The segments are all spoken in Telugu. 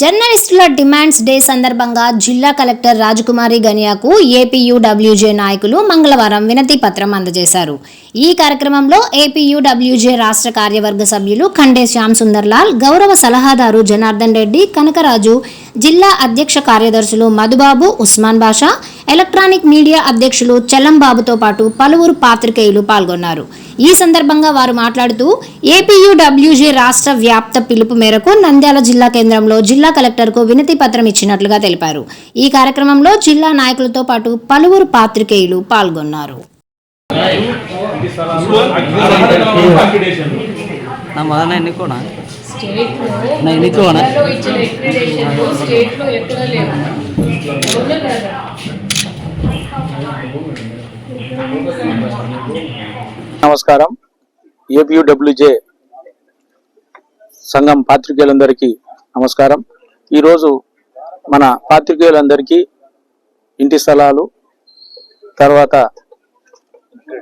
జర్నలిస్టుల డిమాండ్స్ డే సందర్భంగా జిల్లా కలెక్టర్ రాజకుమారి గనియాకు ఏపీయూడబ్ల్యూజే నాయకులు మంగళవారం వినతి పత్రం అందజేశారు. ఈ కార్యక్రమంలో ఏపీయూడబ్ల్యూజే రాష్ట్ర కార్యవర్గ సభ్యులు ఖండే శ్యామ్ సుందర్లాల్ గౌరవ సలహాదారు జనార్దన్ రెడ్డి కనకరాజు జిల్లా అధ్యక్ష కార్యదర్శులు మధుబాబు ఉస్మాన్ బాషా ఎలక్ట్రానిక్ మీడియా అధ్యక్షులు చల్లంబాబుతో పాటు పలువురు పాత్రికేయులు పాల్గొన్నారు. ఈ సందర్భంగా వారు మాట్లాడుతూ ఏపీయూడబ్ల్యూజే రాష్ట్ర వ్యాప్త పిలుపు మేరకు నంద్యాల జిల్లా కేంద్రంలో జిల్లా కలెక్టర్కు వినతి పత్రం ఇచ్చినట్లుగా తెలిపారు. ఈ కార్యక్రమంలో జిల్లా నాయకులతో పాటు పలువురు పాత్రికేయులు పాల్గొన్నారు. స్టేట్లో ఎక్కడ నమస్కారం. ఏపీయూడబ్ల్యూజే సంఘం పాత్రికేయులందరికీ నమస్కారం. ఈరోజు మన పాత్రికేయులందరికీ ఇంటి స్థలాలు తర్వాత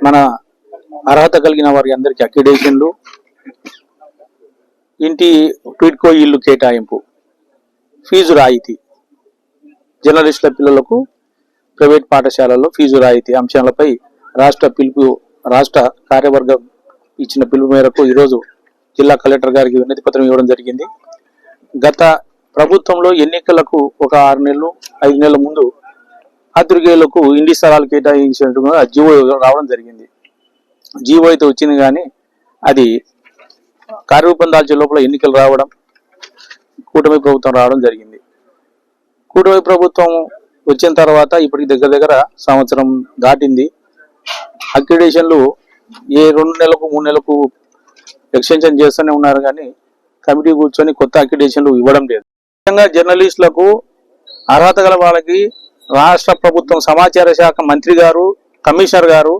మన అర్హత కలిగిన వారి అందరికీ అక్రిడేషన్లు ఇంటి ట్వీట్కో ఇల్లు కేటాయింపు ఫీజు రాయితీ జర్నలిస్టుల పిల్లలకు ప్రైవేట్ పాఠశాలల్లో ఫీజు రాయితీ అంశాలపై రాష్ట్ర పిలుపు రాష్ట్ర కార్యవర్గం ఇచ్చిన పిలుపు మేరకు ఈరోజు జిల్లా కలెక్టర్ గారికి వినతి పత్రం ఇవ్వడం జరిగింది. గత ప్రభుత్వంలో ఎన్నికలకు ఒక ఆరు నెలలు ఐదు నెలల ముందు పాత్రికేయులకు ఇండి స్థలాలు కేటాయించినట్టుగా జీవో రావడం జరిగింది. జీవో అయితే వచ్చింది కానీ అది కార్యరూపం దాల్చే లోపల ఎన్నికలు రావడం కూటమి ప్రభుత్వం రావడం జరిగింది. కూటమి ప్రభుత్వం వచ్చిన తర్వాత ఇప్పటికి దగ్గర దగ్గర సంవత్సరం దాటింది. అక్రిడేషన్లు ఏ రెండు నెలలకు మూడు నెలలకు ఎక్స్టెన్షన్ చేస్తూనే ఉన్నారు కానీ కమిటీ కూర్చొని కొత్త అక్రిడేషన్లు ఇవ్వడం లేదు. ముఖ్యంగా జర్నలిస్టులకు అర్హత గల వాళ్ళకి రాష్ట్ర ప్రభుత్వం సమాచార శాఖ మంత్రి గారు కమిషనర్ గారు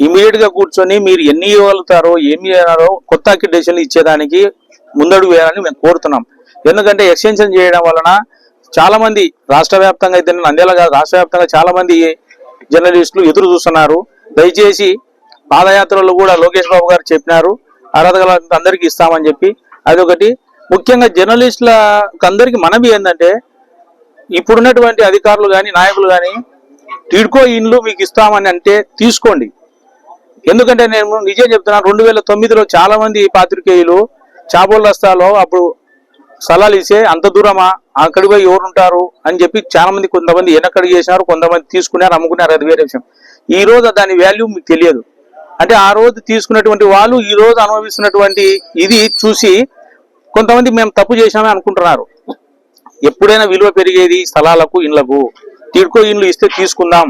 ఇమీడియట్గా కూర్చొని మీరు ఎన్ని ఇవ్వగలుగుతారో ఏమి చేయాలో కొత్త అక్రిడేషన్లు ఇచ్చేదానికి ముందడుగు వేయాలని మేము కోరుతున్నాం. ఎందుకంటే ఎక్స్టెన్షన్ చేయడం వలన చాలామంది రాష్ట్ర వ్యాప్తంగా అయితే నంద్యాల కాదు రాష్ట్ర వ్యాప్తంగా చాలామంది జర్నలిస్టులు ఎదురు చూస్తున్నారు. దయచేసి పాదయాత్రలో కూడా లోకేష్ బాబు గారు చెప్పినారు. అర్హత గల అందరికీ ఇస్తామని చెప్పి. అదొకటి. ముఖ్యంగా జర్నలిస్టులకు అందరికీ మనవి ఏంటంటే ఇప్పుడున్నటువంటి అధికారులు కానీ నాయకులు కానీ టిడ్కో ఇండ్లు మీకు ఇస్తామని అంటే తీసుకోండి. ఎందుకంటే నేను నిజం చెప్తున్నాను రెండు వేల తొమ్మిదిలో చాలా మంది పాత్రికేయులు చాబోల్ రస్తాలో అప్పుడు స్థలాలు ఇస్తే అంత దూరమా? అక్కడికి పోయి ఎవరుంటారు? అని చెప్పి చాలా మంది కొంతమంది వెనకడి చేసినారు కొంతమంది తీసుకున్నారు అమ్ముకున్నారు. అది వేరే విషయం. ఈ రోజు దాని వాల్యూ మీకు తెలియదు. అంటే ఆ రోజు తీసుకున్నటువంటి వాళ్ళు ఈ రోజు అనుభవిస్తున్నటువంటి ఇది చూసి కొంతమంది మేము తప్పు చేశామని అనుకుంటున్నారు. ఎప్పుడైనా విలువ పెరిగేది స్థలాలకు ఇండ్లకు. టీడ్కో ఇండ్లు ఇస్తే తీసుకుందాం.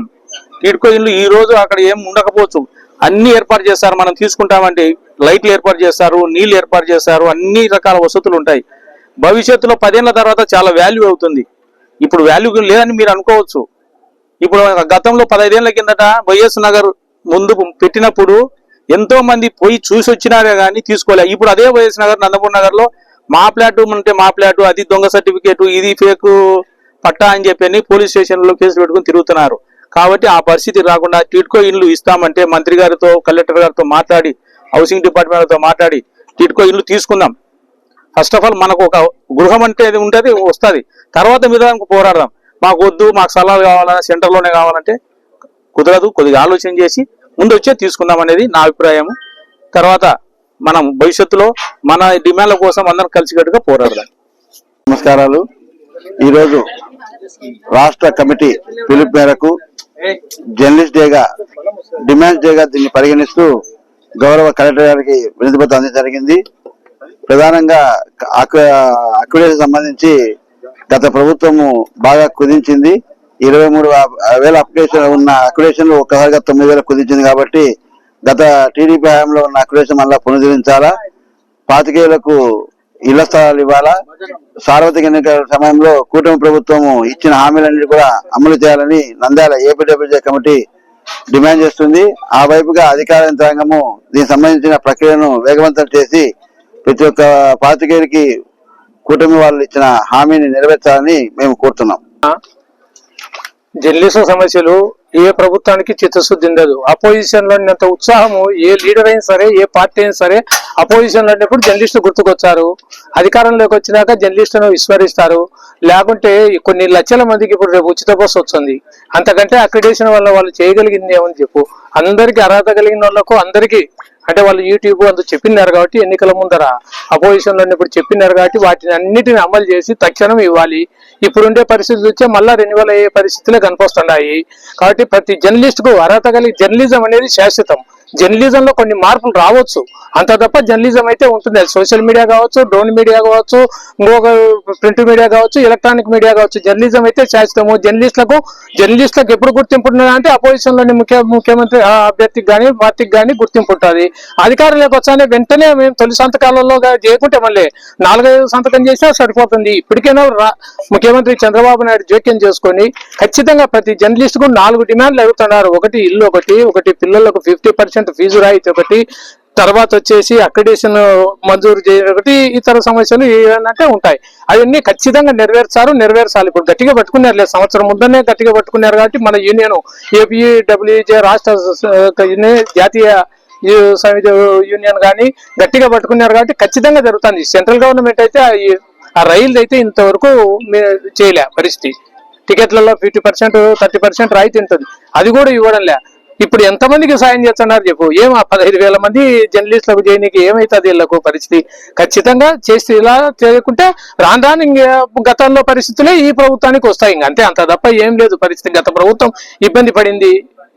టీడ్కో ఇండ్లు ఈ రోజు అక్కడ ఏం ఉండకపోవచ్చు. అన్ని ఏర్పాటు చేస్తారు. మనం తీసుకుంటామంటే లైట్లు ఏర్పాటు చేస్తారు నీళ్ళు ఏర్పాటు చేస్తారు అన్ని రకాల వసతులు ఉంటాయి. భవిష్యత్తులో పదేళ్ళ తర్వాత చాలా వాల్యూ అవుతుంది. ఇప్పుడు వాల్యూ లేదని మీరు అనుకోవచ్చు. ఇప్పుడు గతంలో పదహైదేళ్ళ కిందట వైఎస్ నగర్ ముందు పెట్టినప్పుడు ఎంతో మంది పోయి చూసి వచ్చినారే కానీ తీసుకోలే. ఇప్పుడు అదే వైఎస్ నగర్ నందమూరి నగర్లో మా ఫ్లాట్ ఉంటే మా ఫ్లాట్ అది దొంగ సర్టిఫికేట్ ఇది ఫేక్ పట్టా అని చెప్పి పోలీస్ స్టేషన్లో కేసు కేసులు పెట్టుకుని తిరుగుతున్నారు. కాబట్టి ఆ పరిస్థితి రాకుండా టిట్కో ఇల్లు ఇస్తామంటే మంత్రి గారితో కలెక్టర్ గారితో మాట్లాడి హౌసింగ్ డిపార్ట్మెంట్తో మాట్లాడి టిట్కో ఇల్లు తీసుకుందాం. ఫస్ట్ ఆఫ్ ఆల్ మనకు ఒక గృహం అంటే అది ఉంటుంది వస్తుంది. తర్వాత మీద పోరాడదాం. మాకు వద్దు మాకు సలహాలు కావాలన్నా సెంటర్లోనే కావాలంటే కుదరదు కొద్దిగా ఆలోచన చేసి ముందు వచ్చే తీసుకుందాం అనేది నా అభిప్రాయం. తర్వాత మనం భవిష్యత్తులో మన డిమాండ్ల కోసం అందరం కలిసికట్టుగా పోరాడదాం. నమస్కారాలు. ఈరోజు రాష్ట్ర కమిటీ పిలుపు మేరకు జర్నలిస్ట్ డేగా డిమాండ్స్ డేగా దీన్ని పరిగణిస్తూ గౌరవ కలెక్టర్ గారికి వినతిపత్రం అందించడం జరిగింది. ప్రధానంగా అక్విడేషన్ సంబంధించి గత ప్రభుత్వము బాగా కుదించింది. ఇరవై మూడు వేల అప్లికేషన్ ఉన్న అక్విడేషన్లు ఒక్కసారిగా తొమ్మిది వేల కుదించింది కాబట్టి గత టీడీపీ హయాంలో ఉన్న అక్విడేషన్ మళ్ళా పునరుద్ధరించాలా? పాతికేయులకు ఇళ్ళ స్థలాలు ఇవ్వాలా? సార్వత్రిక ఎన్నికల సమయంలో కూటమి ప్రభుత్వము ఇచ్చిన హామీలన్నీ కూడా అమలు చేయాలని నంద్యాల ఏపీడబ్ల్యూజే కమిటీ డిమాండ్ చేస్తుంది. ఆ వైపుగా అధికార యంత్రాంగము దీనికి సంబంధించిన ప్రక్రియను వేగవంతం చేసి ప్రతి ఒక్క పాతికేయుడికి కూటమి వాళ్ళు ఇచ్చిన హామీని నెరవేర్చాలని మేము కోరుతున్నాం. జర్నలిస్ట్ సమస్యలు ఏ ప్రభుత్వానికి చిత్తశుద్ధి ఉండదు. అపోజిషన్లో ఉన్నంత ఉత్సాహము ఏ లీడర్ అయినా సరే ఏ పార్టీ అయినా సరే అపోజిషన్లో ఉన్నప్పుడు జర్నలిస్టులు గుర్తుకొచ్చారు. అధికారంలోకి వచ్చినాక జర్నలిస్టులను విస్మరిస్తారు. లేకుంటే కొన్ని లక్షల మందికి ఇప్పుడు రేపు ఉచిత బస్సు వస్తుంది. అంతకంటే అక్రిడేషన్ వల్ల వాళ్ళు చేయగలిగింది ఏమని చెప్పు? అందరికీ అర్హత కలిగిన వాళ్ళకు అందరికీ అంటే వాళ్ళు యూట్యూబ్ అందు చెప్పినారు కాబట్టి ఎన్నికల ముందర అపోజిషన్లో ఉన్నప్పుడు చెప్పినారు కాబట్టి వాటిని అన్నిటిని అమలు చేసి తక్షణం ఇవ్వాలి. ఇప్పుడుండే పరిస్థితులు వచ్చే మళ్ళా రెన్యువల్ అయ్యే పరిస్థితులే కనిపిస్తున్నాయి. కాబట్టి ప్రతి జర్నలిస్ట్కు అర్హత కలిగి జర్నలిజం అనేది శాశ్వతం. జర్నలిజం లో కొన్ని మార్పులు రావచ్చు. అంత తప్ప జర్నలిజం అయితే ఉంటుంది. సోషల్ మీడియా కావచ్చు డ్రోన్ మీడియా కావచ్చు ఇంకొక ప్రింట్ మీడియా కావచ్చు ఎలక్ట్రానిక్ మీడియా కావచ్చు. జర్నలిజం అయితే శాశ్వతము. జర్నలిస్టులకు జర్నలిస్టులకు ఎప్పుడు గుర్తింపు అంటే అపోజిషన్లోని ముఖ్య ముఖ్యమంత్రి అభ్యర్థికి కానీ పార్టీకి కానీ గుర్తింపు ఉంటుంది. అధికారంలోకి వచ్చానే వెంటనే మేము తొలి సంతకాలలో చేయకుంటే మళ్ళీ నాలుగైదు సంతకం చేసినా సరిపోతుంది. ఇప్పటికైనా ముఖ్య ముఖ్యమంత్రి చంద్రబాబు నాయుడు జోక్యం చేసుకొని ఖచ్చితంగా ప్రతి జర్నలిస్ట్కు నాలుగు డిమాండ్లు అడుగుతున్నారు. ఒకటి ఇల్లు ఒకటి ఒకటి పిల్లలకు ఫిఫ్టీ పర్సెంట్ ఫీజు రాయితీ ఒకటి తర్వాత వచ్చేసి అక్రిడేషన్ మంజూరు చేయడం ఒకటి ఇతర సమస్యలు ఏమంటే ఉంటాయి. అవన్నీ ఖచ్చితంగా నెరవేర్చారు నెరవేర్చాలి. ఇప్పుడు గట్టిగా పట్టుకున్నారు లేదు సంవత్సరం ముందనే గట్టిగా పట్టుకున్నారు కాబట్టి మన యూనియన్ ఏపీడబ్ల్యూజే రాష్ట్ర జాతీయ సమితి యూనియన్ కానీ గట్టిగా పట్టుకున్నారు కాబట్టి ఖచ్చితంగా జరుగుతుంది. సెంట్రల్ గవర్నమెంట్ అయితే ఆ రైలు అయితే ఇంతవరకు చేయలే పరిస్థితి. టికెట్లలో ఫిఫ్టీ పర్సెంట్ థర్టీ పర్సెంట్ రాయితీ ఉంటుంది. అది కూడా ఇవ్వడం లే. ఇప్పుడు ఎంతమందికి సాయం చేస్తున్నారు చెప్పు. ఏం ఆ పదహైదు వేల మంది జర్నలిస్టులకు చేయడానికి ఏమైతుంది వీళ్ళకు పరిస్థితి? ఖచ్చితంగా చేస్తే ఇలా చేయకుంటే రాను రాను గతంలో పరిస్థితులే ఈ ప్రభుత్వానికి వస్తాయి ఇంక. అంతే అంత తప్ప ఏం లేదు పరిస్థితి. గత ప్రభుత్వం ఇబ్బంది పడింది.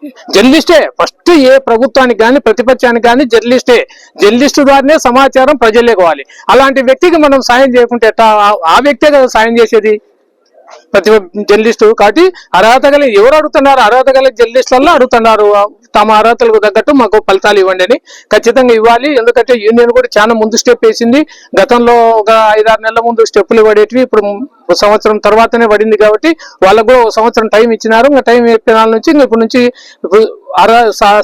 జర్నలిస్టే ఫస్ట్ ఏ ప్రభుత్వానికి కానీ ప్రతిపక్షానికి కానీ జర్నలిస్టే. జర్నలిస్ట్ ద్వారానే సమాచారం ప్రజల్లోకి పోవాలి. అలాంటి వ్యక్తికి మనం సాయం చేయకుంటే ఎట్టా? ఆ- ఆ వ్యక్తే కదా సాయం చేసేది. ప్రతి జర్నలిస్టు. కాబట్టి అర్హత కలిగి ఎవరు అడుగుతున్నారు? అర్హత కలిగి జర్నలిస్టులలో అడుగుతున్నారు. తమ అర్హతలకు తగ్గట్టు మాకు ఫలితాలు ఇవ్వండి అని ఖచ్చితంగా ఇవ్వాలి. ఎందుకంటే యూనియన్ కూడా చాలా ముందు స్టెప్ వేసింది. గతంలో ఒక ఐదారు నెలల ముందు స్టెప్పులు పడేటివి ఇప్పుడు ఒక సంవత్సరం తర్వాతనే పడింది కాబట్టి వాళ్ళకు కూడా ఒక సంవత్సరం టైం ఇచ్చినారు. ఇంకా టైం అయిపోయిన నుంచి ఇప్పటి నుంచి ఇప్పుడు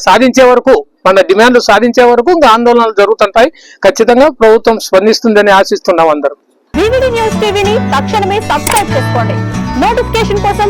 సాధించే వరకు మన డిమాండ్లు సాధించే వరకు ఇంకా ఆందోళనలు జరుగుతుంటాయి. ఖచ్చితంగా ప్రభుత్వం స్పందిస్తుందని ఆశిస్తున్నాం అందరు. న్యూస్ టీవీని తక్షణమే సబ్స్క్రైబ్ చేసుకోండి. నోటిఫికేషన్ కోసం